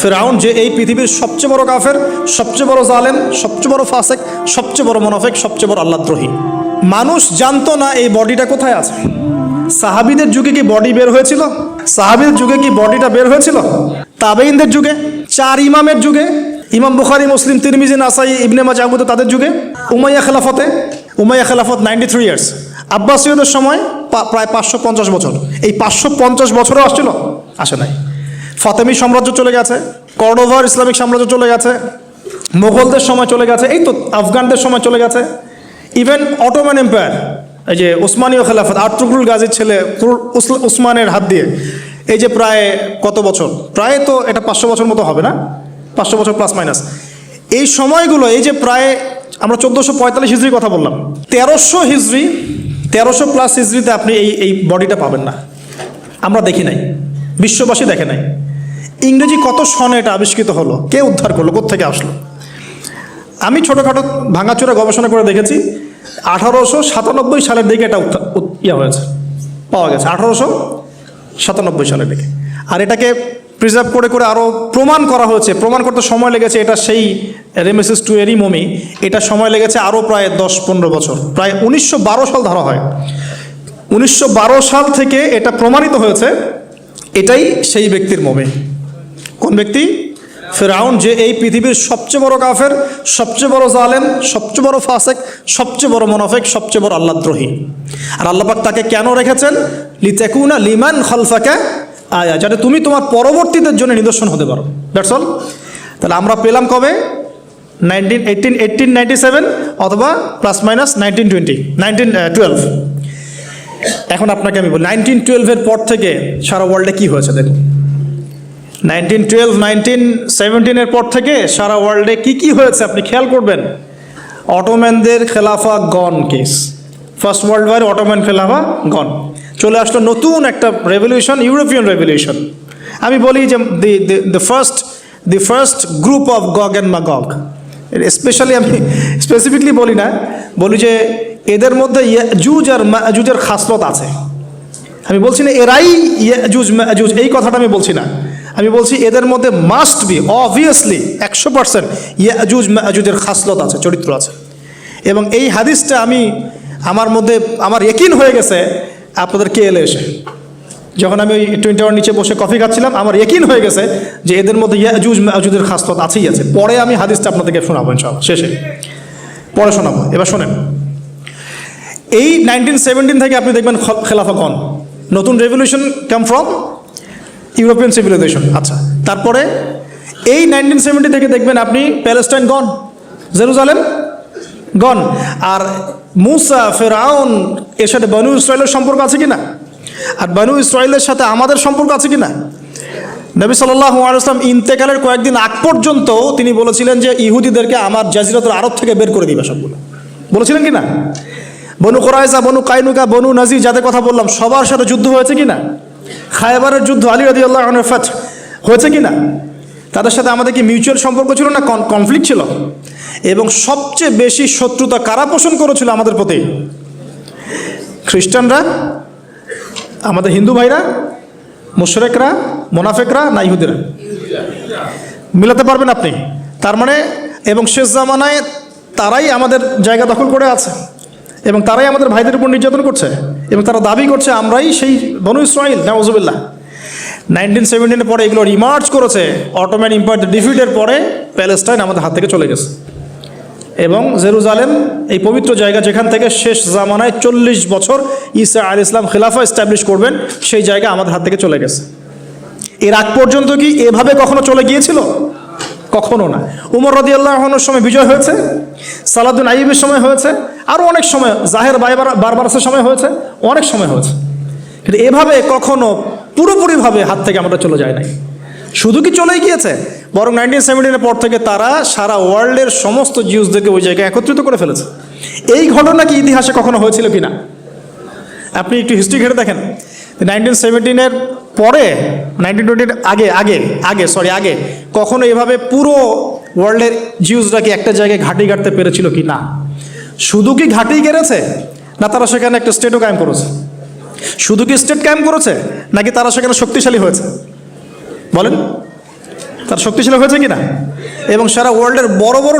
ফেরাউন যে এই পৃথিবীর সবচেয়ে বড় কাফের, সবচেয়ে বড় জালেম, সবচেয়ে বড় ফাসেক, সবচেয়ে বড় মনাফেক, সবচেয়ে বড় আল্লাদ্রোহী মানুষ জানতো না এই বডিটা কোথায় আছে। সাহাবিদের যুগে কি বডি বের হয়েছিল? সাহাবিদের যুগে কি বডিটা বের হয়েছিল? তাবেইনদের যুগে? চার ইমামের যুগে? ইমাম বুখারি, মুসলিম, তিরমিজি, নাসাই, ইবনে মাজাবুদ তাদের যুগে? উমাইয়া খেলাফতে? উমাইয়া খেলাফত নাইনটি থ্রি ইয়ার্স আব্বাসীয়দের সময় প্রায় পাঁচশো পঞ্চাশ বছর। এই পাঁচশো পঞ্চাশ বছরও আসছিল? আসে নাই। ফাতেমি সাম্রাজ্য চলে গেছে, কর্ডোভার ইসলামিক সাম্রাজ্য চলে গেছে, মোগলদের সময় চলে গেছে, এই তো আফগানদের সময় চলে গেছে। ইভেন অটোম্যান এম্পায়ার এই যে ওসমানীয় খেলাফত আর্তুকুল গাজীর ছেলে উসমানের হাত দিয়ে, এই যে প্রায় কত বছর? প্রায় তো এটা পাঁচশো বছর মতো হবে না? পাঁচশো বছর প্লাস মাইনাস এই সময়গুলো, এই যে প্রায় আমরা চোদ্দোশো পঁয়তাল্লিশ হিজড়ির কথা বললাম, তেরোশো হিজড়ি, তেরোশো প্লাস হিজড়িতে আপনি এই এই বডিটা পাবেন না। আমরা দেখি নাই, বিশ্ববাসী দেখে নাই। ইংরেজি কত সনে এটা আবিষ্কৃত হলো? কে উদ্ধার করল? কোথেকে আসলো? আমি ছোটোখাটো ভাঙাচোরা গবেষণা করে দেখেছি, আঠারোশো সাতানব্বই সালের দিকে এটা ইয়ে হয়েছে, পাওয়া গেছে, আঠারোশো সাতানব্বই সালের দিকে। আর এটাকে প্রিজার্ভ করে করে আরও প্রমাণ করা হয়েছে, প্রমাণ করতে সময় লেগেছে, এটা সেই রেমেসিস টু এরই মমি। এটা সময় লেগেছে আরও প্রায় দশ পনেরো বছর, প্রায় উনিশশো বারো সাল ধরা হয়। উনিশশো বারো সাল থেকে এটা প্রমাণিত হয়েছে, এটাই সেই ব্যক্তির মমি। কোন ব্যক্তি, ফেরাউন, যে এই পৃথিবীর সবচেয়ে বড় কাফের, সবচেয়ে বড় জালেম, সবচেয়ে বড় ফাসেক, সবচেয়ে বড় মনাফেক, সবচেয়ে বড় আল্লাদ্রোহী আর আল্লাপাক তাকে কেন রেখেছেন? লিতেকুনা লিমান খলফাকে আয়া, যাতে তুমি তোমার পরবর্তীদের জন্য নিদর্শন হতে পারো। দ্যাটস অল তাহলে আমরা পেলাম কবে? Nineteen, eighteen eighteen, ninety seven, অথবা plus minus nineteen twenty, nineteen twelve. এখন আপনাকে আমি বলি, নাইনটিন টুয়েলভের পর থেকে সারা ওয়ার্ল্ডে কী হয়েছে দেখুন। নাইনটিন টুয়েলভ, নাইনটিন সেভেন্টিনের পর থেকে সারা ওয়ার্ল্ডে কি কি হয়েছে আপনি খেয়াল করবেন? অটোম্যানদের খেলাফা gone case first world war Ottoman খেলাফা gone চলে আসলো নতুন একটা রেভলিউশন ইউরোপিয়ান রেভলিউশন আমি বলি যে the the first the first group of Gog and Magog specially আমি স্পেসিফিকলি বলি না, বলি যে এদের মধ্যে জুজ আর জুজের খাসলত আছে। আমি বলছি না এরাই ইয়াজুজ, মাজুজ, এই কথাটা আমি বলছি না। আমি বলছি এদের মধ্যে মাস্ট বি অবভিয়াসলি একশো পার্সেন্ট ইয়াজুজ মাজুজের খাসলত আছে, চরিত্র আছে। এবং এই হাদিসটা আমি আমার মধ্যে, আমার একিন হয়ে গেছে, আপনাদের কে এলে এসে? যখন আমি ওই টোয়েন্টি ওয়ান নিচে বসে কফি খাচ্ছিলাম, আমার একিন হয়ে গেছে যে এদের মধ্যে ইয়াজুজ মাজুজের খাসলত আছেই আছে। পরে আমি হাদিসটা আপনাদেরকে শোনাবো ইনশাল্লাহ শেষে। পরে শোনাবো, এবার শোনেন। এই নাইনটিন সেভেন্টিন থেকে আপনি দেখবেন খেলাফা কন। নতুন revolution come from European civilization আচ্ছা। তারপরে এই নাইনটিন সেভেন্টি থেকে দেখবেন আপনি প্যালেস্টাইন গন জেরুজালেম গন আর মুসা, ফেরাউন, এর সাথে বানু ইসরায়েলের সম্পর্ক আছে কি না আর বানু ইসরায়েলের সাথে আমাদের সম্পর্ক আছে কি না নবী সাল্লাহ আলাইসলাম ইন্তেকালের কয়েকদিন আগ পর্যন্ত তিনি বলেছিলেন যে ইহুদিদেরকে আমার জাজিরাতুল আরব থেকে বের করে দিবে সবগুলো। বলেছিলেন কি না বনু কোরাইজা বনু কাইনুকা, বনু নাজির, যাদের কথা বললাম, সবার সাথে যুদ্ধ হয়েছে কি না খায়বারের যুদ্ধ আলী রাদি আল্লাহ ফাত হয়েছে কি না তাদের সাথে আমাদের কি মিউচুয়াল সম্পর্ক ছিল না কনফ্লিক্ট ছিল? এবং সবচেয়ে বেশি শত্রুতা কারা পোষণ করেছিল আমাদের প্রতি? খ্রিস্টানরা, আমাদের হিন্দু ভাইরা, মুশরেকরা, মোনাফেকরা না ইহুদিরা? মিলাতে পারবেন আপনি। তার মানে এবং শেষ জামানায় তারাই আমাদের জায়গা দখল করে আছে। এবং তারাই আমাদের ভাইদের উপর নির্যাতন করছে এবং তারা দাবি করছে, আমরাই সেই বনু ইসরাইল নাওজুবিল্লাহ নাইনটিন সেভেন্টিনের পরে এগুলো রিমার্চ করেছে। অটোম্যান ইম্পায়ার ডিফিটের পরে প্যালেস্টাইন আমাদের হাত থেকে চলে গেছে। এবং জেরুজালেম, এই পবিত্র জায়গা যেখান থেকে শেষ জামানায় চল্লিশ বছর ইসা আল ইসলাম খিলাফা এস্টাবলিশ করবেন, সেই জায়গা আমাদের হাত থেকে চলে গেছে। এর আগ পর্যন্ত কি এভাবে কখনো চলে গিয়েছিল? কখনো না। উমর রদি আল্লাহনের সময় বিজয় হয়েছে, সালাদুন আইবের সময় হয়েছে আরও অনেক সময়, জাহের বাইবার বারবারসের সময় হয়েছে, অনেক সময় হয়েছে। কিন্তু এভাবে কখনো পুরোপুরিভাবে হাত থেকে আমরা চলে যায় নাই। শুধু কি চলেই গিয়েছে? বরং নাইনটিন সেভেন্টিনের পর থেকে তারা সারা ওয়ার্ল্ডের সমস্ত জিউসদেরকে ওই জায়গায় একত্রিত করে ফেলেছে। এই ঘটনা কি ইতিহাসে কখনো হয়েছিল কি না আপনি একটু হিস্ট্রি ঘেটে দেখেন। নাইনটিন সেভেন্টিনের পরে নাইনটিন টোয়েন্টির আগে আগে আগে সরি আগে, কখনো এভাবে পুরো ওয়ার্ল্ডের জিউসরা কি একটা জায়গায় ঘাঁটি গাড়তে পেরেছিল কি না শুধু কি ঘাটেই গেড়েছে? না তারা সেখানে একটা স্টেটও কায়েম করেছে? শুধু কি স্টেট কায়েম করেছে? নাকি তারা সেখানে শক্তিশালী হয়েছে? বলেন। তারা শক্তিশালী হয়েছে কি না এবং সারা ওয়ার্ল্ডের বড় বড়